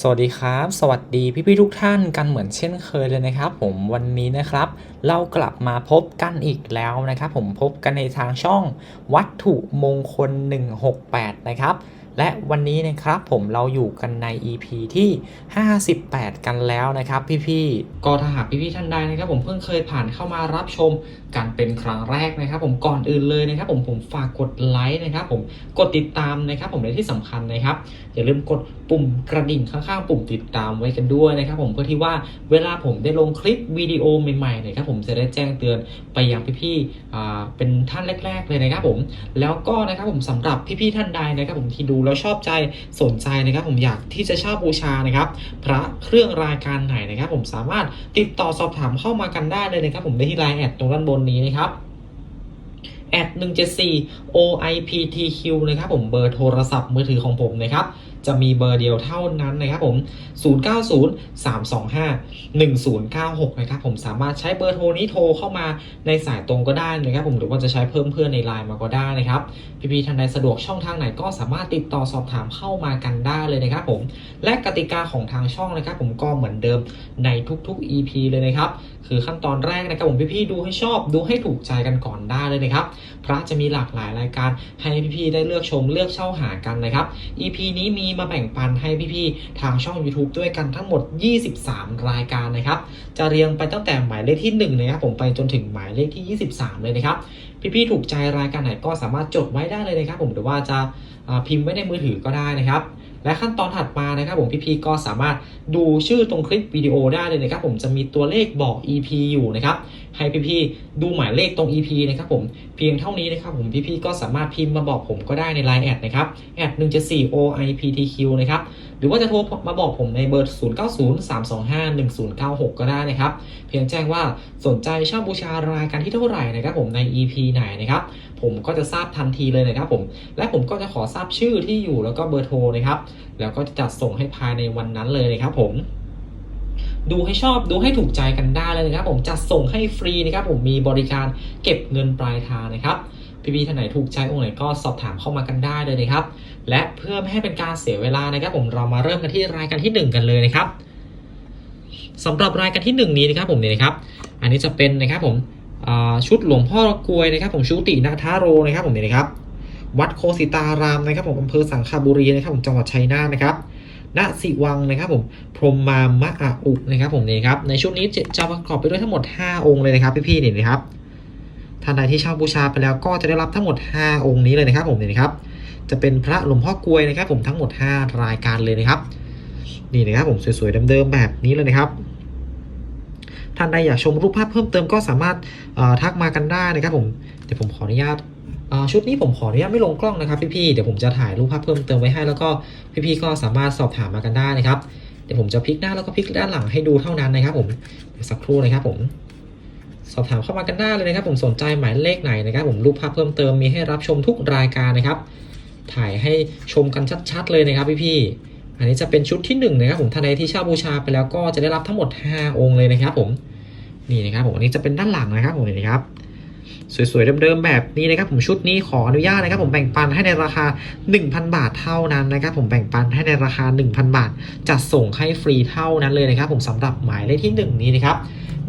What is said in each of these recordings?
สวัสดีครับ สวัสดีพี่ๆทุกท่านกันเหมือนเช่นเคยเลยนะครับ ผมวันนี้นะครับ เรากลับมาพบกันอีกแล้วนะครับ ผมพบกันในทางช่องวัตถุมงคล 168 นะครับ และวันนี้นะครับผมเราอยู่กันใน EP ที่ 58 กันแล้วนะครับพี่ๆ ก็ถ้าหากพี่ๆท่านใดนะครับผมเพิ่งเคยผ่านเข้ามารับชมกันเป็นครั้งแรกนะครับ ผมก่อนอื่นเลยนะครับ ผมผมฝากกดไลค์นะครับผมกดติดตามนะครับ ผมในที่สำคัญนะครับอย่าลืมกดปุ่มกระดิ่งข้างๆ ปุ่มติดตามไว้กันด้วยนะครับ ผมเพื่อที่ว่าเวลาผมได้ลงคลิปวิดีโอใหม่ๆนะครับผมจะได้แจ้งเตือนไปยังพี่ๆเป็นท่านแรก ๆ เลยนะครับผมแล้วก็นะครับผมสำหรับพี่ๆท่านใดนะครับผมที่ดูแล้วชอบใจสนใจนะครับผมอยากที่จะเช่าบูชานะครับ พระเครื่องรายการไหนนะครับ ผมสามารถติดต่อสอบถามเข้ามากันได้เลยนะครับ ผมได้ที่ไลน์แอดตรงด้านบนนี้นะครับแอด174 OIPTQ นะครับผมเบอร์โทรศัพท์มือถือของผมนะครับ จะมีเบอร์เดียวเท่านั้นนะครับผม 0903251096 นะครับผมสามารถใช้เบอร์โทรนี้โทรเข้ามาในสายตรงก็ได้นะครับผมหรือว่าจะใช้เพิ่มเพื่อนในไลน์มาก็ได้นะครับ พี่ๆท่านใดสะดวกช่องทางไหนก็สามารถติดต่อสอบถามเข้ามากันได้เลยนะครับผม และกติกาของทางช่องนะครับผมก็เหมือนเดิมในทุกๆ EP เลยนะครับ คือขั้นตอนแรกนะครับผมพี่ๆดูให้ชอบดูให้ถูกใจกันก่อนได้เลยนะครับ พระจะมีหลากหลายรายการให้พี่ๆได้เลือกชมเลือกเช่าหากันนะครับ EP นี้มีมาแบ่งปันให้พี่ๆทางช่อง YouTube ด้วยกันทั้งหมด 23 รายการนะครับ จะเรียงไปตั้งแต่หมายเลขที่ 1 นะครับผมไปจนถึงหมายเลขที่ 23 เลยนะครับ พี่ๆถูกใจรายการไหนก็สามารถจดไว้ได้เลยนะครับ ผมหรือว่าจะพิมพ์ไว้ในมือถือก็ได้นะครับ และขั้นตอนถัดมานะครับผมพี่พีก็สามารถดูชื่อตรงคลิปวิดีโอได้เลยนะครับผมจะมีตัวเลขบอก EP อยู่นะครับให้พี่พีดูหมายเลขตรง EP นะครับผมเพียงเท่านี้นะครับผมพี่พีก็สามารถพิมพ์มาบอกผมก็ได้ใน Line แอดนะครับแอด174 OIPTQ นะครับหรือว่าจะโทรมาบอกผมในเบอร์ 0903251096 ก็ได้นะครับ เพียงแจ้งว่าสนใจเช่าบูชารายการที่เท่าไหร่นะครับผมใน EP ไหนนะครับ ผมก็จะทราบทันทีเลยนะครับผม และผมก็จะขอทราบชื่อที่อยู่แล้วก็เบอร์โทรนะครับ แล้วก็จะจัดส่งให้ภายในวันนั้นเลยนะครับผมดูให้ชอบดูให้ถูกใจกันได้เลยนะครับ ผมจัดส่งให้ฟรีนะครับ ผมมีบริการเก็บเงินปลายทางนะครับพี่ๆท่านไหนถูกใจองค์ไหนก็สอบถามเข้ามากันได้เลยนะครับ และเพื่อไม่ให้เป็นการเสียเวลานะครับ ผมเรามาเริ่มกันที่รายการที่หนึ่งกันเลยนะครับสำหรับรายการที่หนึ่งนี้นะครับผมเนี่ยนะครับ อันนี้จะเป็นนะครับผมชุดหลวงพ่อกลวยนะครับ ผมชุตินาทาโรนะครับผมเนี่ยนะครับ วัดโคสิตารามนะครับ ผมอำเภอสังขบุรีนะครับผมจังหวัดชัยนาทนะครับณสิวังนะครับผมพรหมมามะอาอุนะครับผมเนี่ยครับในชุดนี้จะประกอบไปด้วยทั้งหมด 5 องค์เลยนะครับพี่ๆเนี่ยนะครับท่านใดที่เช่าบูชาไปแล้วก็จะได้รับทั้งหมด 5 องค์นี้เลยนะครับผมเนี่ยนะครับ จะเป็นพระหลวงพ่อกลวยนะครับ ผมทั้งหมด 5 รายการเลยนะครับ นี่นะครับผมสวยๆเดิมๆแบบนี้เลยนะครับท่านใดอยากชมรูปภาพเพิ่มเติมก็สามารถทักมากันได้นะครับ ผมเดี๋ยวผมขออนุญาตาชุดนี้ผมขออนุญาตไม่ลงกล้องนะครับพี่ๆเดี๋ยวผมจะถ่ายรูปภาพเพิ่มเติมไว้ให้ แล้วก็พี่ๆก็สามารถสอบถามมากันได้นะครับเดี๋ยวผมจะพลิกหน้าแล้วก็พลิกด้านหลังให้ดูเท่านั้นนะครับผมสักครู่นะครับผมสอบถามเข้ามากันได้เลยนะครับ ผมสนใจหมายเลขไหนนะครับ ผมรูปภาพเพิ่มเติมมีให้รับชมทุกรายการนะครับ ถ่ายให้ชมกันชัดๆเลยนะครับพี่ๆอันนี้จะเป็นชุดที่หนึ่งนะครับผมท่านใดที่เช่าบูชาไปแล้วก็จะได้รับทั้งหมด 5 องค์เลยนะครับผมนี่นะครับผมอันนี้จะเป็นด้านหลังนะครับผมนี่นะครับสวยๆเดิมๆแบบนี้นะครับผมชุดนี้ขออนุญาตนะครับผมแบ่งปันให้ในราคา 1,000 บาทเท่านั้นนะครับผมแบ่งปันให้ในราคา 1,000 บาทจัดส่งให้ฟรีเท่านั้นเลยนะครับผมสำหรับหมายเลขที่ 1 นี้นะครับ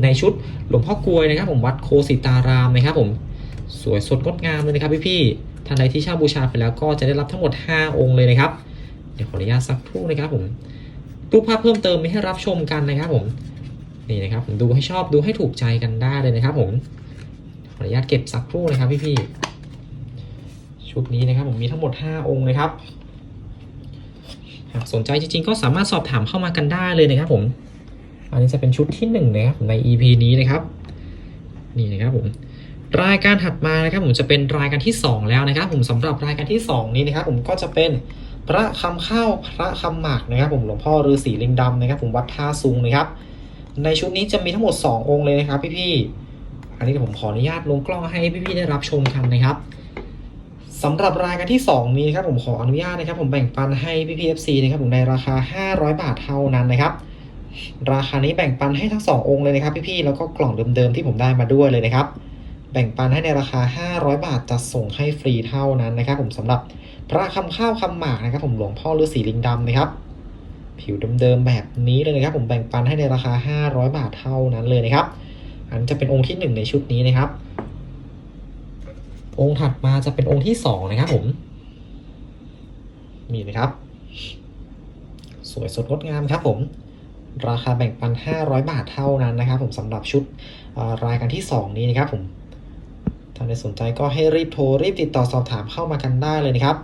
ในชุดหลวงพ่อกลวยนะครับผมวัดโคสิตารามนะครับผมสวยสดงดงามเลยนะครับพี่ๆ ท่านใดที่เช่าบูชาไปแล้วก็จะได้รับทั้งหมด 5 องค์เลยนะครับ เดี๋ยวขออนุญาตสักครู่นะครับผมรูปภาพเพิ่มเติมมีให้รับชมกันนะครับผมนี่นะครับผมดูให้ชอบดูให้ถูกใจกันได้เลยนะครับผมขออนุญาตเก็บสักครู่นะครับพี่ๆชุดนี้นะครับผมมีทั้งหมด 5 องค์นะครับหากสนใจจริงๆ ก็สามารถสอบถามเข้ามากันได้เลยนะครับผม อันนี้จะเป็นชุดที่1นะครับใน EP นี้นะครับ นี่นะครับผม รายการถัดมานะครับผมจะเป็นรายการที่ 2 แล้วนะครับ ผมสำหรับรายการที่ 2 นี้นะครับผมก็จะเป็นพระคำข้าวพระคำหมากนะครับ ผมหลวงพ่อฤาษีลิงดำนะครับ ผมวัดท่าซุงนะครับ ในชุดนี้จะมีทั้งหมด 2 องค์เลยนะครับ พี่ๆอันนี้ผมขออนุญาตลงกล้องให้พี่ๆได้รับชมกันนะครับสำหรับรายการที่ 2 นี้นะครับผมขออนุญาตนะครับ ผมแบ่งปันให้พี่พีเอฟซีนะครับผมในราคา 500 บาทเท่านั้นนะครับ ราคานี้แบ่งปันให้ทั้ง 2 องค์เลยนะครับ พี่ๆแล้วก็กล่องเดิมๆที่ผมได้มาด้วยเลยนะครับ แบ่งปันให้ในราคา 500 บาทจัดส่งให้ฟรีเท่านั้นนะครับผมสำหรับพระคำข้าวคำหมากนะครับ ผมหลวงพ่อฤาษีลิงดำนะครับ ผิวเดิมๆแบบนี้เลยนะครับ ผมแบ่งปันให้ในราคา 500 บาทเท่านั้นเลยนะครับ อันจะเป็นองค์ที่หนึ่งในชุดนี้นะครับ องค์ถัดมาจะเป็นองค์ที่สองนะครับผมนี่นะครับ สวยสดงดงามครับผมราคาแบ่งปัน 500 บาทเท่านั้นนะครับ ผมสำหรับชุดรายการที่ 2 นี้นะครับผม ท่านใดสนใจก็ให้รีบโทรรีบติดต่อสอบถามเข้ามากันได้เลยนะครับ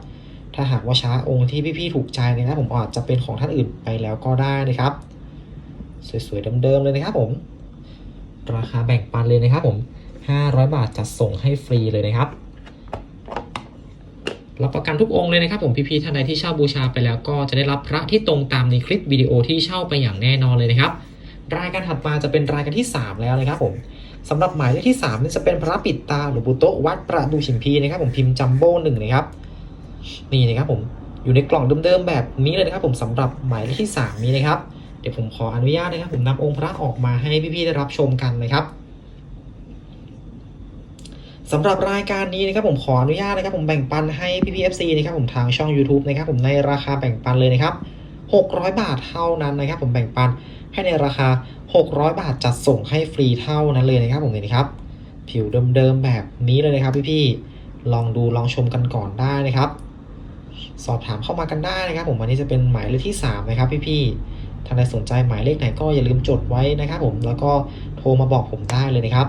ถ้าหากว่าช้าองค์ที่พี่ๆถูกใจนะครับผมอาจจะเป็นของท่านอื่นไปแล้วก็ได้นะครับ สวยๆเดิมๆเลยนะครับผม ราคาแบ่งปันเลยนะครับผม500 บาทจัดส่งให้ฟรีเลยนะครับรับประกันทุกองค์เลยนะครับผมพี่ๆท่านใดที่เช่าบูชาไปแล้วก็จะได้รับพระที่ตรงตามในคลิปวิดีโอที่เช่าไปอย่างแน่นอนเลยนะครับ รายการถัดมาจะเป็นรายการที่ 3 แล้วนะครับผม สำหรับหมายเลขที่3นี่จะเป็นพระปิดตาหลวงปู่โตวัดประดูชิมพีนะครับผมพิมพ์จัมโบ้หนึ่งนะครับนี่นะครับผมอยู่ในกล่องเดิมๆแบบนี้เลยนะครับผมสำหรับหมายเลขที่ 3 นี้นะครับ เดี๋ยวผมขออนุญาตนะครับ ผมนำองค์พระออกมาให้พี่ๆได้รับชมกันนะครับสำหรับรายการนี้นะครับผมขออนุญาตนะครับ ผมแบ่งปันให้พี่พีเอฟซีนะครับผมทางช่อง YouTube นะครับผมในราคาแบ่งปันเลยนะครับ600 บาทเท่านั้นนะครับ ผมแบ่งปัน ให้ในราคา 600 บาทจัดส่งให้ฟรีเท่านั้นเลยนะครับผมนี่นครับ ผิวเดิมๆแบบนี้เลยนะครับพี่ๆลองดูลองชมกันก่อนได้นะครับ สอบถามเข้ามากันได้นะครับ ผมวันนี้จะเป็นหมายเลขที่ 3 นะครับพี่ๆท่านใดสนใจหมายเลขไหนก็อย่าลืมจดไว้นะครับ ผมแล้วก็โทรมาบอกผมได้เลยนะครับ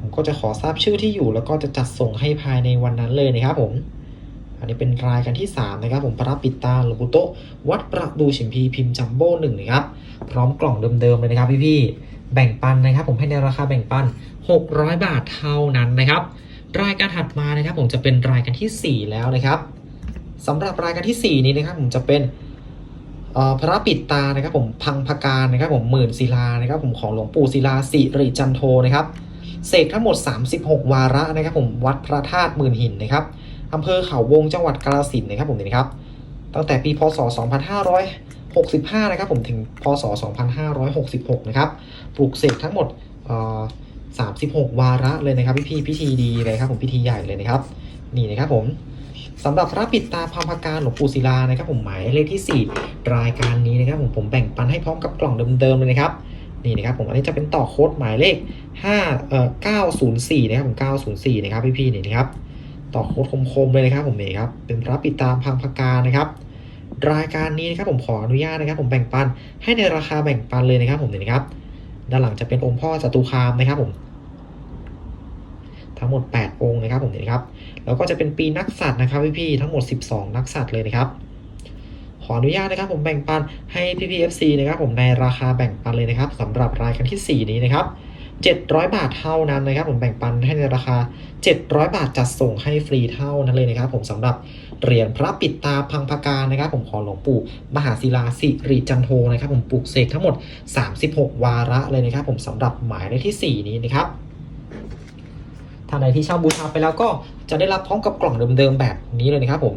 ผมก็จะขอทราบชื่อที่อยู่แล้วก็จะจัดส่งให้ภายในวันนั้นเลยนะครับผม อันนี้เป็นรายการที่ 3 นะครับ ผมพระปิตาลวงปู่โตวัดประดูฉิมพีพิมพ์จัมโบ้หนึ่งนะครับ พร้อมกล่องเดิมๆเลยนะครับพี่ๆแบ่งปันนะครับ ผมให้ในราคาแบ่งปัน 600 บาทเท่านั้นนะครับ รายการถัดมานะครับ ผมจะเป็นรายการที่ 4 แล้วนะครับสำหรับรายการที่ 4 นี้นะครับ ผมจะเป็นพระปิดตานะครับ ผมพังพการนะครับผมหมื่นศิลานะครับ ผมของหลวงปู่ศิลาสิริจันโทนะครับเสกทั้งหมด 36 วาระนะครับ ผมวัดพระธาตุหมื่นหินนะครับ อำเภอเขาวงจังหวัดกาฬสินนะครับผมนี่นครับ ตั้งแต่ปีพศ 2565 นะครับผมถึงพศ 2566 นะครับ ปลูกเสกทั้งหมด36 วาระเลยนะครับ พี่พี่พิธีดีเลยครับผมพิธีใหญ่เลยนะครับ นี่นะครับผมสำหรับพระปิดตาพัมพการหลวงปู่ศิลานะครับ ผมหมายเลขที่ 4 รายการนี้นะครับ ผมผมแบ่งปันให้พร้อมกับกล่องเดิมๆเลยนะครับนี่นะครับผมอันนี้จะเป็นต่อโค้ดหมายเลข5เอ่อ904 นะครับผม 904 นะครับพี่ๆนี่นะครับ ต่อโค้ดคมๆเลยนะครับผมนี่ครับเป็นพระปิดตาพังพการนะครับ รายการนี้นะครับผมขออนุญาตนะครับ ผมแบ่งปันให้ในราคาแบ่งปันเลยนะครับ ผมนี่นะครับ ด้านหลังจะเป็นองค์พ่อจตุคามนะครับผม ทั้งหมด 8 องค์นะครับผมนี่นะครับ แล้วก็จะเป็นปีนักสัตว์นะครับพี่ๆทั้งหมด 12 นักสัตว์เลยนะครับขออนุญาตนะครับผมแบ่งปันให้พี่พี FC นะครับผมในราคาแบ่งปันเลยนะครับสำหรับรายการที่ 4 นี้นะครับ 700 บาทเท่านั้นนะครับ ผมแบ่งปันให้ในราคา 700 บาทจัดส่งให้ฟรีเท่านั้นเลยนะครับ ผมสำหรับเหรียญพระปิดตาพังพการนะครับ ผมขอหลวงปู่มหาศิลาสิริจันโทนะครับ ผมปลูกเสกทั้งหมด 36 วาระเลยนะครับ ผมสำหรับหมายเลขที่ 4 นี้นะครับท่านใดที่เช่าบูชาไปแล้วก็จะได้รับพร้อมกับกล่องเดิมๆแบบนี้เลยนะครับ ผม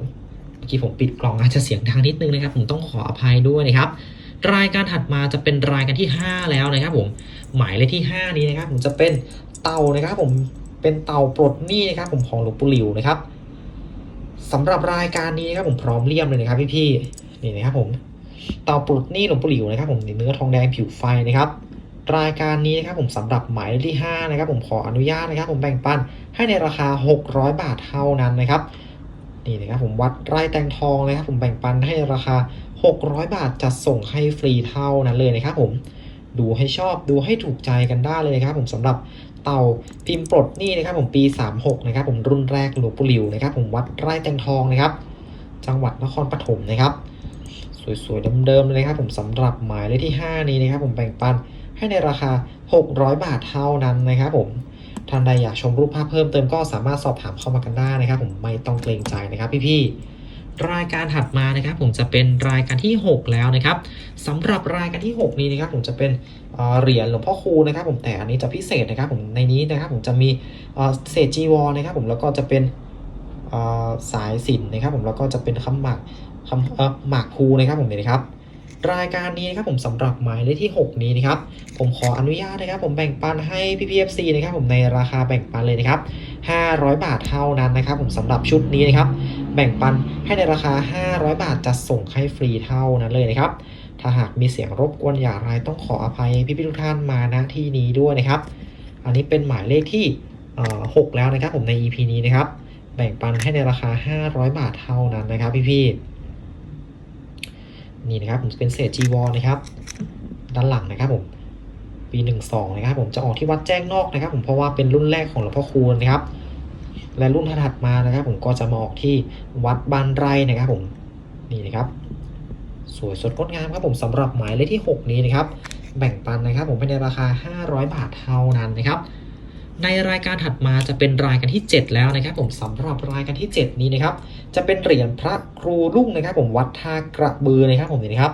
เมื่อกี้ผมปิดกล่องอาจจะเสียงดังนิดนึงนะครับ ผมต้องขออภัยด้วยนะครับรายการถัดมาจะเป็นรายการที่ 5 แล้วนะครับผม หมายเลขที่ 5 นี้นะครับ ผมจะเป็นเตานะครับ ผมเป็นเตาปลดหนี้นะครับ ผมของหลวงปู่หลิวนะครับสำหรับรายการนี้นะครับผมพร้อมเลี่ยมเลยนะครับ พี่ๆนี่นะครับ ผมเตาปลดหนี้หลวงปู่หลิวนะครับ ผมเนื้อทองแดงผิวไฟนะครับ รายการนี้นะครับ ผมสำหรับหมายเลขที่ 5 นะครับ ผมขออนุญาตนะครับ ผมแบ่งปันให้ในราคา 600 บาทเท่านั้นนะครับนี่นะครับผมวัดไร่แตงทองเลยครับ ผมแบ่งปันให้ราคา 600 บาทจัดส่งให้ฟรีเท่านั้นเลยนะครับผม ดูให้ชอบดูให้ถูกใจกันได้เลยนะครับ ผมสำหรับเต่าพิมพ์ปลดนี่นะครับ ผมปี 36 นะครับ ผมรุ่นแรกหลวงปู่หลิวนะครับ ผมวัดไร่แตงทองนะครับ จังหวัดนครปฐมนะครับ สวยๆเดิมๆเลยครับ ผมสำหรับหมายเลขที่ 5 นี้นะครับ ผมแบ่งปันให้ในราคา 600 บาทเท่านั้นนะครับ ผมท่านใดอยากชมรูปภาพเพิ่มเติมก็สามารถสอบถามเข้ามากันได้นะครับ ผมไม่ต้องเกรงใจนะครับพี่ๆ รายการถัดมานะครับ ผมจะเป็นรายการที่ 6 แล้วนะครับสำหรับรายการที่ 6 นี้นะครับ ผมจะเป็นเหรียญหลวงพ่อคูนะครับ ผมแต่อันนี้จะพิเศษนะครับ ผมในนี้นะครับ ผมจะมีเศษจีวรนะครับ ผมแล้วก็จะเป็นสายสินนะครับ ผมแล้วก็จะเป็นคำหมักคำหมักภูนะครับ ผมเนี่ครับ รายการนี้นะครับผมสำหรับหมายเลขที่ 6 นี้นะครับผมขออนุญาตนะครับ ผมแบ่งปันให้พี่พีเอฟซีนะครับผมในราคาแบ่งปันเลยนะครับ 500 บาทเท่านั้นนะครับ ผมสำหรับชุดนี้นะครับ แบ่งปันให้ในราคา 500 บาทจะส่งให้ฟรีเท่านั้นเลยนะครับ ถ้าหากมีเสียงรบกวนอย่างไรต้องขออภัยพี่พี่ทุกท่านมาณที่นี้ด้วยนะครับ อันนี้เป็นหมายเลขที่ 6 แล้วนะครับ ผมใน EP นี้นะครับ แบ่งปันให้ในราคา 500 บาทเท่านั้นนะครับ พี่พี่ นี่นะครับผมจะเป็นเศษจีวรนะครับ ด้านหลังนะครับผมปี12นะครับผมจะออกที่วัดแจ้งนอกนะครับ ผมเพราะว่าเป็นรุ่นแรกของหลวงพ่อคูณนะครับ และรุ่นถัดมานะครับ ผมก็จะมาออกที่วัดบ้านไร่นะครับ ผมนี่นะครับ สวยสดงดงามครับผมสำหรับหมายเลขที่ 6 นี้นะครับ แบ่งปันนะครับ ผมเป็นในราคา 500 บาทเท่านั้นนะครับ ในรายการถัดมาจะเป็นรายการที่ 7 แล้วนะครับ ผมสำหรับรายการที่ 7 นี้นะครับ จะเป็นเหรียญพระครูรุ่งนะครับ ผมวัดท่ากระบือนะครับ ผมนี่นะครับ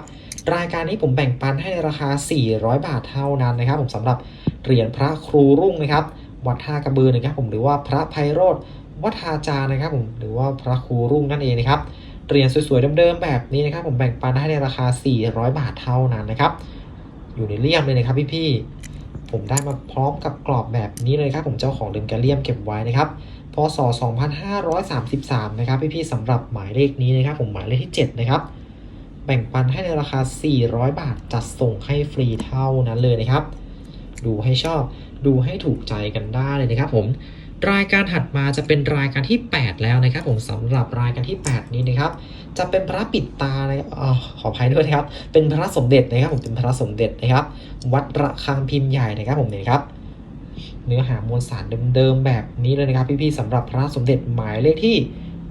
รายการนี้ผมแบ่งปันให้ในราคา 400 บาทเท่านั้นนะครับ ผมสำหรับเหรียญพระครูรุ่งนะครับ วัดท่ากระบือนะครับ ผมหรือว่าพระไพโรธวัฒาจารย์นะครับ ผมหรือว่าพระครูรุ่งนั่นเองนะครับเหรียญสวยๆเดิมๆแบบนี้นะครับ ผมแบ่งปันให้ในราคา 400 บาทเท่านั้นนะครับ อยู่ในเลี่ยมเลยนะครับพี่ๆ ผมได้มาพร้อมกับกรอบแบบนี้เลยครับ ผมเจ้าของเดิมแกเลียมเก็บไว้นะครับพศ 2533 นะครับพี่ๆสำหรับหมายเลขนี้นะครับ ผมหมายเลขที่ 7 นะครับ แบ่งปันให้ในราคา 400 บาท จัดส่งให้ฟรีเท่านั้นเลยนะครับ ดูให้ชอบดูให้ถูกใจกันได้เลยนะครับผม รายการถัดมาจะเป็นรายการที่ 8 แล้วนะครับ ผมสำหรับรายการที่ 8 นี้นะครับ จะเป็นพระปิดตานะครับออขออภัยด้วยนะครับ เป็นพระสมเด็จนะครับผมเป็นพระสมเด็จนะครับ วัดระฆังพิมพ์ใหญ่นะครับผมเนี่ยครับ เนื้อหามวลสารเดิมๆแบบนี้เลยนะครับ พี่ๆสำหรับพระสมเด็จหมายเลขที่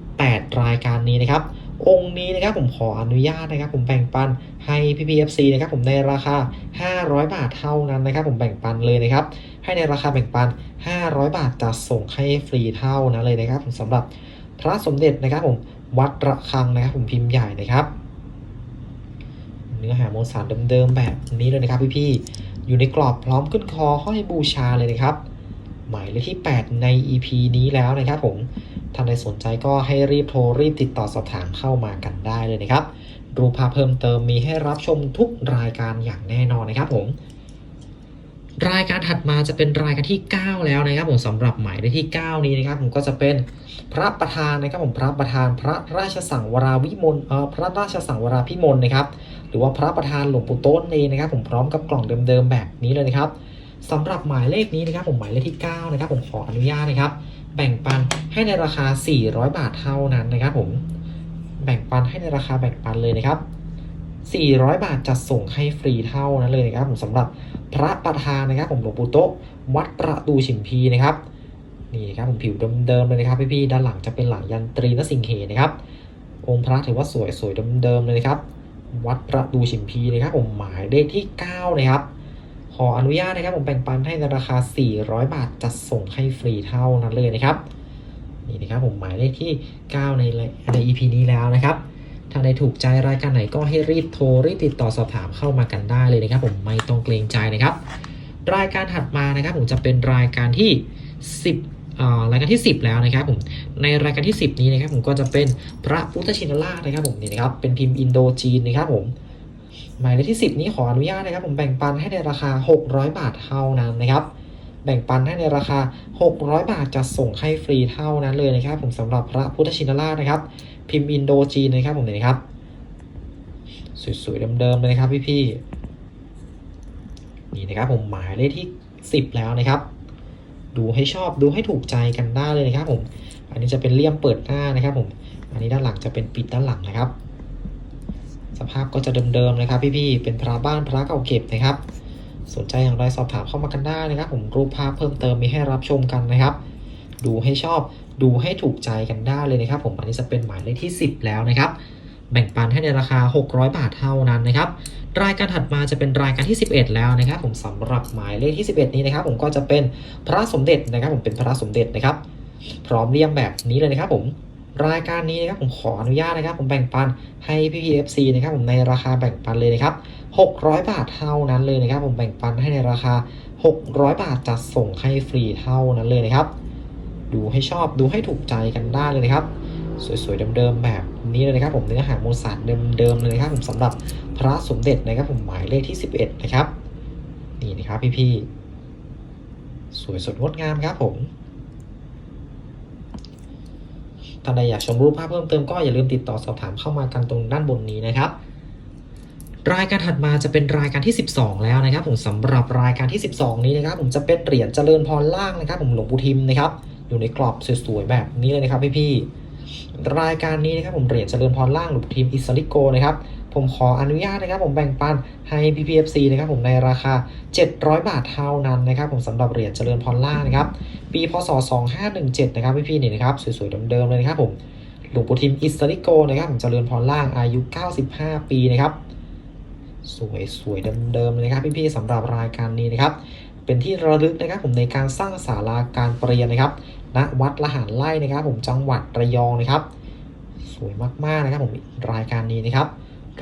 8 รายการนี้นะครับ องค์นี้นะครับผมขออนุญาตนะครับ ผมแบ่งปันให้พี่พีเอฟซีนะครับผมในราคา 500 บาทเท่านั้นนะครับ ผมแบ่งปันเลยนะครับ ให้ในราคาแบ่งปัน 500 บาทจะส่งให้ฟรีเท่านั้นเลยนะครับผมสำหรับพระสมเด็จนะครับผมวัดระฆังนะครับผมพิมพ์ใหญ่นะครับ เนื้อหามวลสารเดิมๆแบบนี้เลยนะครับพี่ๆอยู่ในกรอบพร้อมขึ้นคอห้อยบูชาเลยนะครับ หมายเลขที่ 8 ใน EP นี้แล้วนะครับผมท่านใดสนใจก็ให้รีบโทรรีบติดต่อสอบถามเข้ามากันได้เลยนะครับรูปภาพเพิ่มเติมมีให้รับชมทุกรายการอย่างแน่นอนนะครับผม รายการถัดมาจะเป็นรายการที่ 9 แล้วนะครับผมสำหรับหมายเลขที่ 9 นี้นะครับผมก็จะเป็นพระประธานนะครับผมพระประธานพระราชสังวราวิมลเอ่อพระราชสังวราพิมลนะครับหรือว่าพระประธานหลวงปู่โต้นเองนะครับผมพร้อมกับกล่องเดิมๆแบบนี้เลยนะครับสำหรับหมายเลขนี้นะครับผมหมายเลขที่ 9 นะครับผมขออนุญาตนะครับ แบ่งปันให้ในราคา 400 บาทเท่านั้นนะครับผมแบ่งปันให้ในราคาแบ่งปันเลยนะครับ 400 บาทจะส่งให้ฟรีเท่านั้นเลยนะครับผมสำหรับพระประธานนะครับผมหลวงปู่โต๊ะวัดประตูฉิมพีนะครับนี่ครับผมผิวเดิมๆเลยนะครับพี่ๆด้านหลังจะเป็นหลังยันตรีนสิงเหนะครับ องค์พระถือว่าสวยสวยเดิมๆเลยนะครับ วัดประตูฉิมพีนะครับผมหมายเลขที่ 9 นะครับ ขออนุญาตนะครับผมแบ่งปันให้ในราคา 400 บาทจัดส่งให้ฟรีเท่านั้นเลยนะครับนี่นะครับผมหมายเลขที่ 9 ในใน EP นี้แล้วนะครับ ถ้าในถูกใจรายการไหนก็ให้รีบโทรรีบติดต่อสอบถามเข้ามากันได้เลยนะครับ ผมไม่ต้องเกรงใจนะครับ รายการถัดมานะครับ ผมจะเป็นรายการที่ 10อ่ารายการที่ 10 แล้วนะครับ ผมในรายการที่ 10 นี้นะครับ ผมก็จะเป็นพระพุทธชินราชนะครับ ผมนี่นะครับเป็นพิมพ์อินโดจีนนะครับ ผมหมายเลขที่ 10 นี้ขออนุญาตนะครับ ผมแบ่งปันให้ในราคา 600 บาทเท่านั้นนะครับแบ่งปันให้ในราคา 600 บาทจะส่งให้ฟรีเท่านั้นเลยนะครับ ผมสำหรับพระพุทธชินราชนะครับ พิมพ์อินโดจีนนะครับผมเนี่ยนครับ สวยๆเดิมๆเลยนะครับพี่ๆนี่นะครับผมหมายเลขที่ 10 แล้วนะครับ ดูให้ชอบดูให้ถูกใจกันได้เลยนะครับผม อันนี้จะเป็นเลี่ยมเปิดหน้านะครับผม อันนี้ด้านหลังจะเป็นปิดด้านหลังนะครับ สภาพก็จะเดิมๆนะครับ พี่ๆเป็นพระบ้านพระเก่าเก็บนะครับ สนใจอย่างไรสอบถามเข้ามากันได้นะครับ ผมรูปภาพเพิ่มเติมมีให้รับชมกันนะครับ ดูให้ชอบ ดูให้ถูกใจกันได้เลยนะครับ ผมอันนี้จะเป็นหมายเลขที่ 10 แล้วนะครับแบ่งปันให้ในราคา 600 บาทเท่านั้นนะครับ รายการถัดมาจะเป็นรายการที่ 11 แล้วนะครับ ผมสำหรับหมายเลขที่ 11 นี้นะครับ ผมก็จะเป็นพระสมเด็จนะครับ ผมเป็นพระสมเด็จนะครับ พร้อมเลี่ยมแบบนี้เลยนะครับ ผมรายการนี้นะครับผมขออนุญาตนะครับ ผมแบ่งปันให้พี่พีเอฟซีนะครับ ผมในราคาแบ่งปันเลยนะครับ 600 บาทเท่านั้นเลยนะครับ ผมแบ่งปันให้ในราคา 600 บาทจะส่งให้ฟรีเท่านั้นเลยนะครับ ดูให้ชอบดูให้ถูกใจกันได้เลยนะครับ สวยๆเดิมๆแบบนี้เลยนะครับ ผมเนื้อหาโมซาร์ทเดิมๆเลยนะครับผมสำหรับพระสมเด็จนะครับ ผมหมายเลขที่ 11 นะครับ นี่นะครับพี่ๆสวยสดงดงามครับผมท่านใดอยากชมรูปภาพเพิ่มเติมก็อย่าลืมติดต่อสอบถามเข้ามากันตรงด้านบนนี้นะครับรายการถัดมาจะเป็นรายการที่ 12 แล้วนะครับ ผมสำหรับรายการที่ 12 นี้นะครับ ผมจะเป็นเหรียญเจริญพรล่างนะครับ ผมหลวงปู่ทิมนะครับ อยู่ในกรอบสวยๆแบบนี้เลยนะครับพี่ๆรายการนี้นะครับผมเหรียญเจริญพรล่างหลวงปู่ทิมอิสริโกนะครับผมขออนุญาตนะครับผมแบ่งปันให้ PPFC นะครับผมในราคา 700 บาทเท่านั้นนะครับผมสำหรับเหรียญเจริญพรล่างนะครับปีพศ 2517 นะครับพี่ๆนี่นะครับสวยๆเดิมๆเลยนะครับผมหลวงปู่ทิมอิสริโกนะครับผมเจริญพรล่างอายุ 95 ปีนะครับสวยสวยเดิมๆเลยนะครับพี่ๆสำหรับรายการนี้นะครับเป็นที่ระลึกนะครับผมในการสร้างศาลาการประเรียนนะครับ ณวัดละหารไล่นะครับ ผมจังหวัดระยองนะครับ สวยมากๆนะครับ ผมรายการนี้นะครับ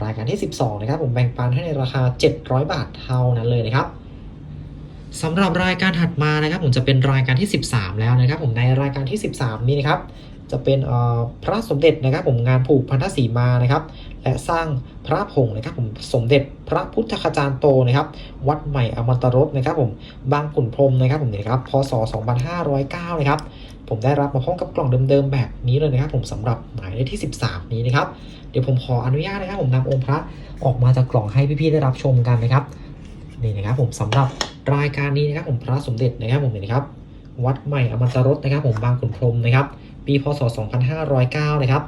รายการที่ 12 นะครับ ผมแบ่งปันให้ในราคา 700 บาทเท่านั้นเลยนะครับสำหรับรายการถัดมานะครับ ผมจะเป็นรายการที่ 13 แล้วนะครับ ผมในรายการที่ 13 นี้นะครับ จะเป็นพระสมเด็จนะครับผมงานผูกพันธสีมานะครับ และสร้างพระผงนะครับผมสมเด็จพระพุทธคจารย์โตนะครับ วัดใหม่อมตรสนะครับ ผมบางขุนพรหมนะครับผมนี่ครับพศ 2509 นะครับ ผมได้รับมาพร้อมกับกล่องเดิมๆแบบนี้เลยนะครับ ผมสำหรับหมายเลขที่ 13 นี้นะครับ เดี๋ยวผมขออนุญาตนะครับ ผมนำองค์พระออกมาจากกล่องให้พี่ๆได้รับชมกันนะครับนี่นะครับผมสำหรับรายการนี้นะครับ ผมพระสมเด็จนะครับผมนี่ครับวัดใหม่อมตรสนะครับ ผมบางขุนพรหมนะครับ ปีพศ 2509 นะครับ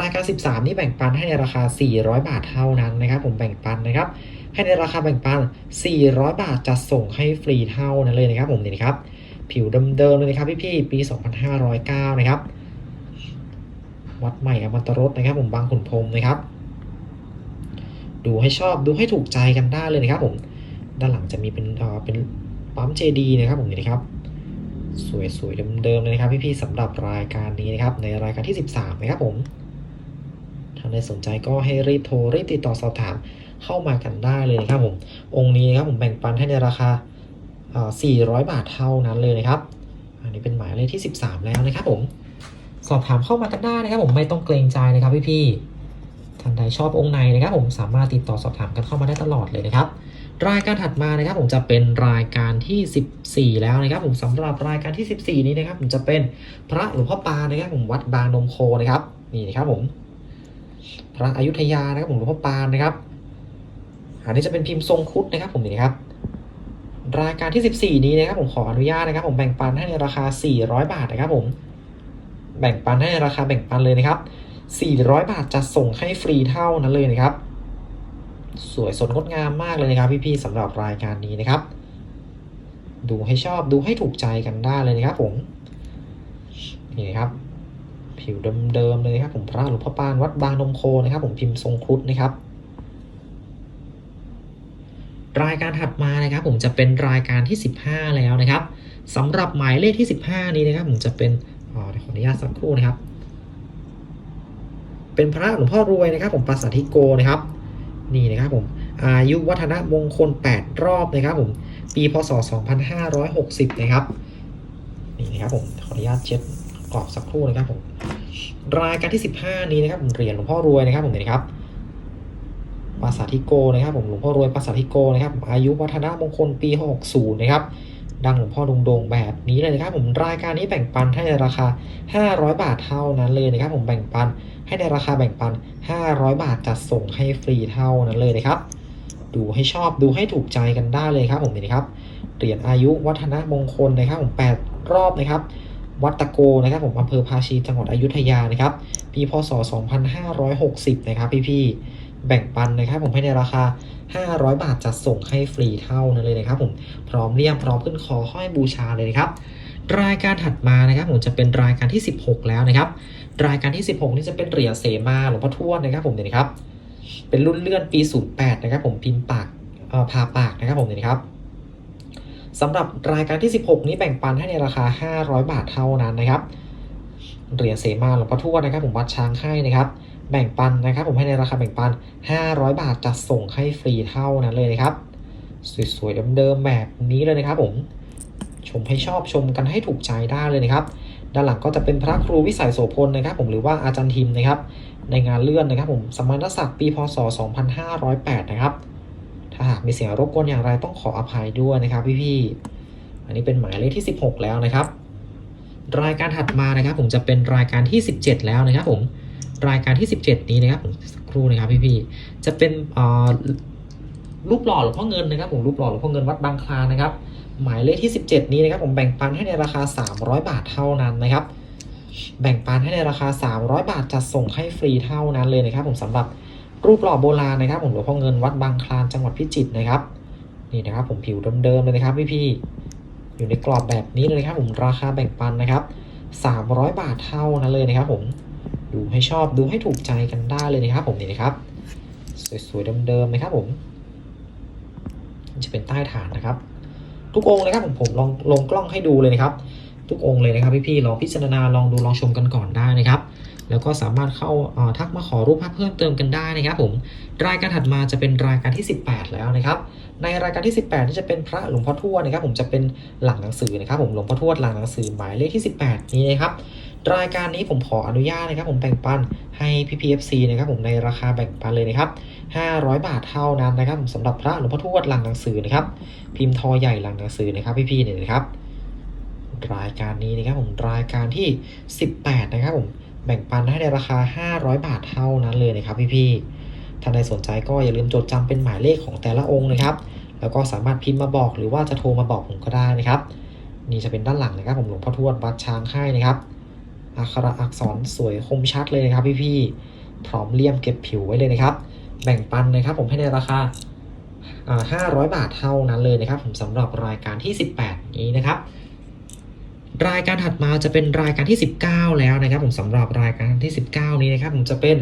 รายการ 13 นี่แบ่งปันให้ในราคา 400 บาทเท่านั้นนะครับ ผมแบ่งปันนะครับ ให้ในราคาแบ่งปัน 400 บาทจะส่งให้ฟรีเท่านั้นเลยนะครับ ผมนี่นะครับ ผิวเดิมๆเลยนะครับพี่ๆ ปี 2509 นะครับ วัดใหม่อมตะรสนะครับ ผมบางขุนพรมนะครับ ดูให้ชอบดูให้ถูกใจกันได้เลยนะครับ ผม ด้านหลังจะมีเป็นเอ่อเป็นปั๊มเจดีนะครับ ผมนี่นะครับ สวยๆเดิมๆเลยนะครับพี่ๆสำหรับรายการนี้นะครับในรายการที่ 13 นะครับผมถ้าใครสนใจก็ให้รีบโทรรีบติดต่อสอบถามเข้ามากันได้เลยนะครับผมองค์นี้นะครับผมแบ่งปันให้ในราคา 400 บาทเท่านั้นเลยนะครับ อันนี้เป็นหมายเลขที่ 13 แล้วนะครับผมสอบถามเข้ามากันได้นะครับผมไม่ต้องเกรงใจนะครับพี่ๆท่านใดชอบองค์ไหนนะครับผมสามารถติดต่อสอบถามกันเข้ามาได้ตลอดเลยนะครับ รายการถัดมานะครับผมจะเป็นรายการที่ 14 แล้วนะครับผมสำหรับรายการที่ 14 นี้นะครับ ผมจะเป็นพระหลวงพ่อปานนะครับผมวัดบางนมโคนะครับนี่นะครับผม พระอยุธยานะครับผมหลวงพ่อปานนะครับอันนี้จะเป็นพิมพ์ทรงครุฑนะครับ ผมนี่นะครับ รายการที่ 14 นี้นะครับ ผมขออนุญาตนะครับ ผมแบ่งปันให้ในราคา 400 บาทนะครับ ผม แบ่งปันให้ในราคาแบ่งปันเลยนะครับ 400 บาทจะส่งให้ฟรีเท่านั้นเลยนะครับ สวยสดงดงามมากเลยนะครับพี่ๆสำหรับรายการนี้นะครับ ดูให้ชอบดูให้ถูกใจกันได้เลยนะครับผมนี่นะครับผิวเดิมๆเลยนะครับผมพระหลวงพ่อปานวัดบางนมโคนะครับผมพิมพ์ทรงครุฑนะครับรายการถัดมานะครับ ผมจะเป็นรายการที่ 15 แล้วนะครับสำหรับหมายเลขที่ 15 นี้นะครับ ผมจะเป็นอ๋อขออนุญาตสักครู่นะครับ เป็นพระหลวงพ่อรวยนะครับ ผมปัสสัทธิโกนะครับ นี่นะครับผมอายุวัฒนมงคล 8 รอบนะครับผมปีพศ 2560 นะครับนี่นะครับผมขออนุญาตเช็ดกรอบสักครู่นะครับผมรายการที่ 15 นี้นะครับผมเหรียญหลวงพ่อรวยนะครับผมนี่นะครับปราสาทิโกนะครับผมหลวงพ่อรวยปราสาทิโกนะครับอายุวัฒนมงคลปี 60 นะครับดังหลวงพ่อโด่งแบบนี้เลยนะครับผมรายการนี้แบ่งปันให้ในราคา 500 บาทเท่านั้นเลยนะครับผมแบ่งปัน ให้ในราคาแบ่งปัน 500 บาทจัดส่งให้ฟรีเท่านั้นเลยนะครับ ดูให้ชอบดูให้ถูกใจกันได้เลยครับผมนี่ครับเหรียญอายุวัฒนมงคลนะครับผม8รอบนะครับวัดตะโกนะครับผมอำเภอภาชีจังหวัดอยุธยานะครับปีพศ 2560 นะครับพี่ๆแบ่งปันนะครับผมให้ในราคา 500 บาทจัดส่งให้ฟรีเท่านั้นเลยนะครับผมพร้อมเลี่ยมพร้อมขึ้นคอห้อยบูชาเลยนะครับ รายการถัดมานะครับผมจะเป็นรายการที่ 16 แล้วนะครับ รายการที่ 16 นี่จะเป็นเหรียญเสมาหลวงพ่อทวดนะครับผมเนี่ยนะครับ เป็นรุ่นเลื่อนปี 08 นะครับผมพิมพ์ปากพาปากนะครับผมเนี่ยนะครับสำหรับรายการที่ 16 นี้แบ่งปันให้ในราคา 500 บาทเท่านั้นนะครับ เหรียญเสมาหลวงพ่อทวดนะครับผมวัดช้างให้นะครับ แบ่งปันนะครับ ผมให้ในราคาแบ่งปัน 500 บาทจะส่งให้ฟรีเท่านั้นเลยนะครับ สวยๆเดิมๆแบบนี้เลยนะครับ ผมชมให้ชอบชมกันให้ถูกใจได้เลยนะครับ ด้านหลังก็จะเป็นพระครูวิสัยโสพลนะครับ ผมหรือว่าอาจารย์ทิมนะครับ ในงานเลื่อนนะครับ ผมสมณศักดิ์ปีพศ 2508 นะครับ ถ้าหากมีเสียงรบกวนอย่างไรต้องขออภัยด้วยนะครับพี่ๆอันนี้เป็นหมายเลขที่ 16 แล้วนะครับ รายการถัดมานะครับ ผมจะเป็นรายการที่ 17 แล้วนะครับ ผมรายการที่ 17 นี้นะครับผมสักครู่นะครับพี่ๆจะเป็นอ่อรูปหล่อหลวงพ่อเงินนะครับ ผมรูปหล่อหลวงพ่อเงินวัดบางคลานะครับ หมายเลขที่ 17 นี้นะครับผมแบ่งปันให้ในราคา 300 บาทเท่านั้นนะครับ แบ่งปันให้ในราคา 300 บาทจัดส่งให้ฟรีเท่านั้นเลยนะครับ ผมสำหรับรูปหล่อโบราณนะครับ ผมหลวงพ่อเงินวัดบางคลานจังหวัดพิจิตรนะครับนี่นะครับผมผิวเดิมๆเลยนะครับพี่ๆอยู่ในกรอบแบบนี้เลยครับ ผมราคาแบ่งปันนะครับ 300 บาทเท่านั้นเลยนะครับ ผมดูให้ชอบดูให้ถูกใจกันได้เลยนะครับ ผมนี่นะครับ สวยๆเดิมๆนะครับ ผม จะเป็นใต้ฐานนะครับ ทุกองค์นะครับผมผมลองลงกล้องให้ดูเลยนะครับ ทุกองเลยนะครับพี่ๆลองพิจารณาลองดูลองชมกันก่อนได้นะครับแล้วก็สามารถเข้าทักมาขอรูปภาพเพิ่มเติมกันได้นะครับผมรายการถัดมาจะเป็นรายการที่ 18 แล้วนะครับ ในรายการที่ 18นี่จะเป็นพระหลวงพ่อทวดนะครับ ผมจะเป็นหลังหนังสือนะครับ ผมหลวงพ่อทวดหลังหนังสือหมายเลขที่ 18 นี้นะครับรายการนี้ผมขออนุญาตนะครับ ผมแบ่งปันให้พี่พีเอฟซีนะครับ ผมในราคาแบ่งปันเลยนะครับ 500 บาทเท่านั้นนะครับสำหรับพระหลวงพ่อทวดหลังหนังสือนะครับ พิมพ์ทอใหญ่หลังหนังสือนะครับพี่ๆเนี่ยนะครับ รายการนี้นะครับผมรายการที่ 18 นะครับผมแบ่งปันให้ในราคา 500 บาทเท่านั้นเลยนะครับพี่ๆท่านใดสนใจก็อย่าลืมจดจำเป็นหมายเลขของแต่ละองค์นะครับ แล้วก็สามารถพิมพ์มาบอกหรือว่าจะโทรมาบอกผมก็ได้นะครับ นี่จะเป็นด้านหลังนะครับผมหลวงพ่อทวดวัดช้างให้นะครับอักขระอักษรสวยคมชัดเลยนะครับพี่ๆพร้อมเลี่ยมเก็บผิวไว้เลยนะครับ แบ่งปันนะครับผมให้ในราคาอ่า500 บาทเท่านั้นเลยนะครับ ผมสำหรับรายการที่ 18 นี้นะครับ รายการถัดมาจะเป็นรายการที่ 19 แล้วนะครับ ผมสำหรับรายการที่ 19 นี้นะครับ ผมจะเป็น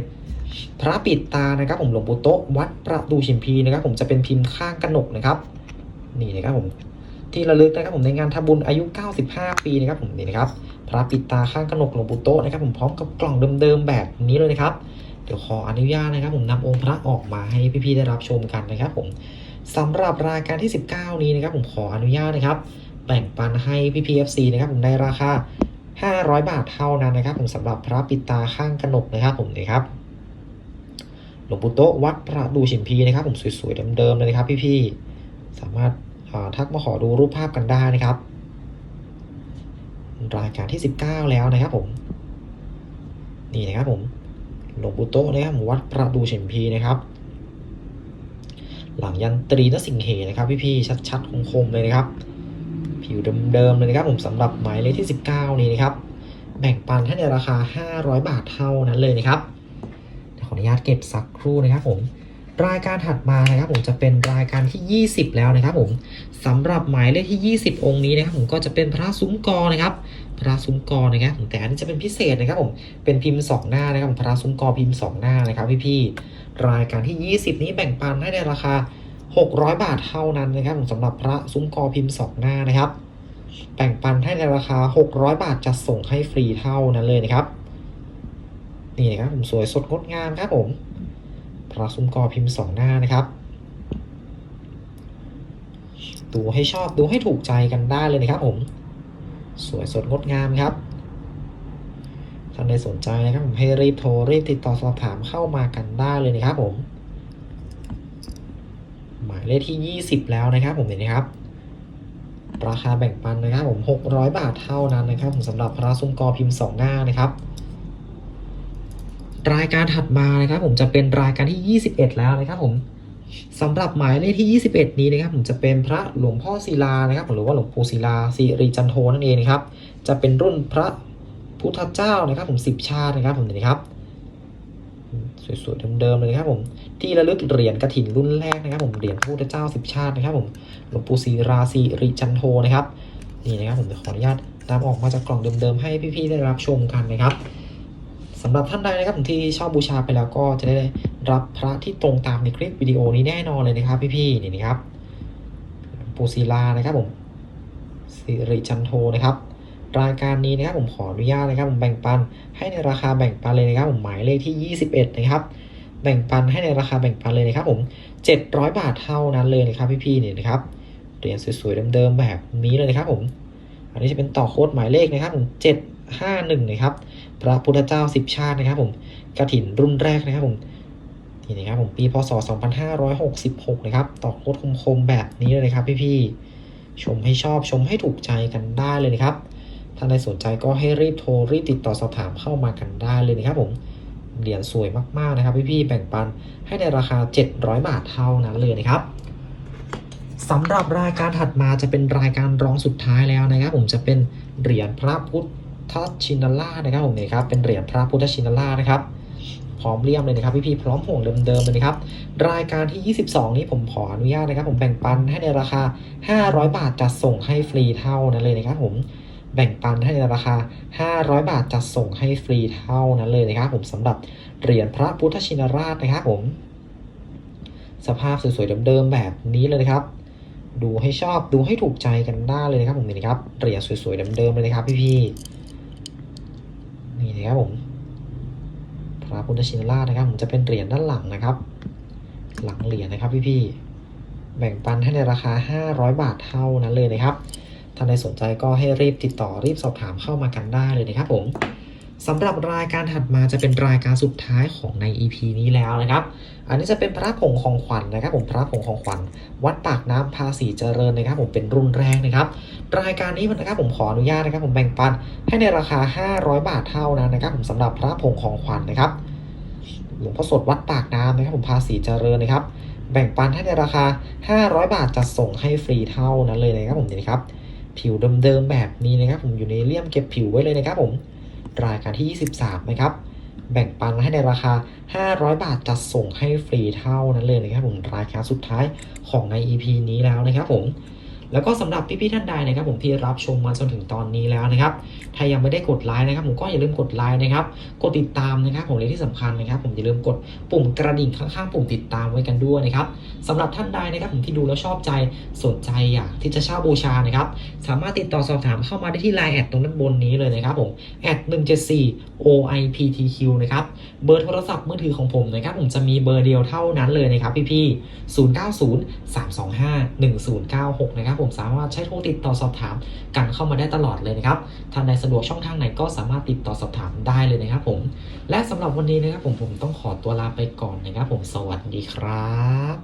พระปิดตานะครับ ผมหลวงปู่โต๊ะวัดประดูชิมพีนะครับ ผมจะเป็นพิมพ์ข้างกระหนกนะครับ นี่นะครับผมที่ระลึกนะครับผมในงานทำบุญอายุ 95 ปีนะครับผมนี่นะครับพระปิดตาข้างกระหนกหลวงปู่โต๊ะนะครับผมพร้อมกับกล่องเดิมๆแบบนี้เลยนะครับ เดี๋ยวขออนุญาตนะครับ ผมนำองค์พระออกมาให้พี่ๆได้รับชมกันนะครับ ผมสำหรับรายการที่ 19 นี้นะครับ ผมขออนุญาตนะครับ แบ่งปันให้พี่ PFC นะครับผมในราคา 500 บาทเท่านั้นนะครับ ผมสำหรับพระปิตาข้างกระหนกนะครับ ผมนี่ครับหลวงปู่โตวัดประดูชิมพีนะครับ ผมสวยๆเดิมๆเลยนะครับ พี่ๆสามารถทักมาขอดูรูปภาพกันได้นะครับ รายการที่ 19 แล้วนะครับผม นี่นะครับผม หลวงปู่โตนะครับผมวัดประดูเฉิมพีนะครับ หลังยันตรีนสิงเหนะครับ พี่ๆชัดๆคมๆเลยนะครับ ผิวเดิมๆเลยนะครับ ผมสำหรับหมายเลขที่ 19 นี้นะครับ แบ่งปันให้ในราคา 500 บาทเท่านั้นเลยนะครับขออนุญาตเก็บสักครู่นะครับผม รายการถัดมานะครับผมจะเป็นรายการที่ 20 แล้วนะครับผมสำหรับหมายเลขที่ 20 องค์นี้นะครับผมก็จะเป็นพระซุ้มกอนะครับ พระซุ้มกอนะครับผมแต่อันนี้จะเป็นพิเศษนะครับผมเป็นพิมพ์สองหน้านะครับพระซุ้มกอพิมพ์สองหน้านะครับพี่ๆรายการที่ 20 นี้แบ่งปันให้ในราคา 600 บาทเท่านั้นนะครับผมสำหรับพระซุ้มกอพิมพ์สองหน้านะครับแบ่งปันให้ในราคา 600 บาทจะส่งให้ฟรีเท่านั้นเลยนะครับนี่นะครับผมสวยสดงดงามครับผม ระซุ้มกอพิมพ์สองหน้านะครับ ดูให้ชอบดูให้ถูกใจกันได้เลยนะครับผม สวยสดงดงามครับท่านใดสนใจนะครับผมให้รีบโทรรีบติดต่อสอบถามเข้ามากันได้เลยนะครับผม หมายเลขที่ 20 แล้วนะครับผมเห็นนะครับราคาแบ่งปันนะครับผม 600 บาทเท่านั้นนะครับผมสำหรับพระซุ้มกอพิมพ์สองหน้านะครับ รายการถัดมานะครับผมจะเป็นรายการที่ 21 แล้วนะครับผมสำหรับหมายเลขที่ 21 นี้นะครับผมจะเป็นพระหลวงพ่อศิลานะครับหรือว่าหลวงปู่ศิลาสิริจันโทนั่นเองนะครับ จะเป็นรุ่นพระพุทธเจ้านะครับผมสิบชาตินะครับผมนนะครับ สวยๆเดิมๆเลยนะครับผมที่ระลึกเหรียญกระถินรุ่นแรกนะครับ ผมเหรียญพระพุทธเจ้าสิบชาตินะครับ ผมหลวงปู่ศิราสิริจันโทนะครับนี่นะครับผมขออนุญาตนำออกมาจากกล่องเดิมๆให้พี่ๆได้รับชมกันนะครับ สำหรับท่านใดนะครับที่ชอบบูชาไปแล้วก็จะได้รับพระที่ตรงตามในคลิปวิดีโอนี้แน่นอนเลยนะครับพี่ๆนี่นะครับปูศิลานะครับผมสิริจันโทนะครับ รายการนี้นะครับผมขออนุญาตนะครับผมแบ่งปันให้ในราคาแบ่งปันเลยนะครับผมหมายเลขที่ 21 นะครับ แบ่งปันให้ในราคาแบ่งปันเลยนะครับผม 700 บาทเท่านั้นเลยนะครับพี่ๆเนี่ยนะครับเหรียญสวยๆเดิมๆแบบนี้เลยนะครับผม อันนี้จะเป็นต่อโค้ดหมายเลขนะครับผม51นะครับ พระพุทธเจ้าสิบชาตินะครับผมกระถินรุ่นแรกนะครับผมนี่นะครับผมปีพศ 2566 นะครับตอกโคตรคมๆแบบนี้เลยนะครับพี่ๆชมให้ชอบชมให้ถูกใจกันได้เลยนะครับถ้าใครสนใจก็ให้รีบโทรรีบติดต่อสอบถามเข้ามากันได้เลยนะครับผมเหรียญสวยมากๆนะครับพี่ๆแบ่งปันให้ในราคา 700 บาทเท่านั้นเลยนะครับสำหรับรายการถัดมาจะเป็นรายการรองสุดท้ายแล้วนะครับ ผมจะเป็นเหรียญพระพุทธ ทชินรานะครับผมเนี่ยครับเป็นเหรียญพระพุทธชินรานะครับพร้อมเลี่ยมเลยนะครับพี่ๆพร้อมห่วงเดิมๆเลยนะครับรายการที่ 22 นี้ผมขออนุญาตนะครับ ผมแบ่งปันให้ในราคา 500 บาทจัดส่งให้ฟรีเท่านั้นเลยนะครับผมแบ่งปันให้ในราคา 500 บาทจัดส่งให้ฟรีเท่านั้นเลยนะครับ ผมสำหรับเหรียญพระพุทธชินราชนะครับผม สภาพสวยๆเดิมๆแบบนี้เลยนะครับ ดูให้ชอบดูให้ถูกใจกันได้เลยนะครับผมนี่นะครับเหรียญสวยๆเดิมๆเลยนะครับพี่ๆ นี่ครับผมพระพุทธชินราชนะครับผมจะเป็นเหรียญด้านหลังนะครับ หลังเหรียญนะครับพี่ๆแบ่งปันให้ในราคา 500 บาทเท่านั้นเลยนะครับท่านใดสนใจก็ให้รีบติดต่อรีบสอบถามเข้ามากันได้เลยนะครับผม สำหรับรายการถัดมาจะเป็นรายการสุดท้ายของใน EP นี้แล้วนะครับ อันนี้จะเป็นพระผงของขวัญนะครับ ผมพระผงของขวัญวัดปากน้ำภาษีเจริญนะครับ ผมเป็นรุ่นแรกนะครับ รายการนี้นะครับผมขออนุญาตนะครับ ผมแบ่งปันให้ในราคา 500 บาทเท่านั้นนะครับ ผมสำหรับพระผงของขวัญนะครับหลวงพ่อสดวัดปากน้ำนะครับ ผมภาษีเจริญนะครับ แบ่งปันให้ในราคา 500 บาทจัดส่งให้ฟรีเท่านั้นเลยนะครับผมนี่ครับ ผิวเดิมๆแบบนี้นะครับ ผมอยู่ในเลี่ยมเก็บผิวไว้เลยนะครับผม รายการที่ 23 นะครับ แบ่งปันให้ในราคา 500 บาทจัดส่งให้ฟรีเท่านั้นเลยนะครับผมรายการสุดท้ายของใน EP นี้แล้วนะครับผม แล้วก็สำหรับพี่ๆท่านใดนะครับ ผมที่รับชมมาจนถึงตอนนี้แล้วนะครับถ้ายังไม่ได้กดไลค์นะครับ ผมก็อย่าลืมกดไลค์นะครับกดติดตามนะครับ ผมเลยที่สำคัญนะครับ ผมอย่าลืมกดปุ่มกระดิ่งข้างๆ ปุ่มติดตามไว้กันด้วยนะครับสำหรับท่านใดนะครับ ผมที่ดูแล้วชอบใจสนใจอยากที่จะเช่าบูชานะครับ สามารถติดต่อสอบถามเข้ามาได้ที่ไลน์แอดตรงด้านบนนี้เลยนะครับ ผมแอด174 OIPTQ นะครับเบอร์โทรศัพท์มือถือของผมนะครับ ผมจะมีเบอร์เดียวเท่านั้นเลยนะครับ พี่ๆ090 325 1096 นะครับผมสามารถใช้โทรติดต่อสอบถามกันเข้ามาได้ตลอดเลยนะครับท่านใดสะดวกช่องทางไหนก็สามารถติดต่อสอบถามได้เลยนะครับผม และสำหรับวันนี้นะครับผมผมต้องขอตัวลาไปก่อนนะครับผมสวัสดีครับ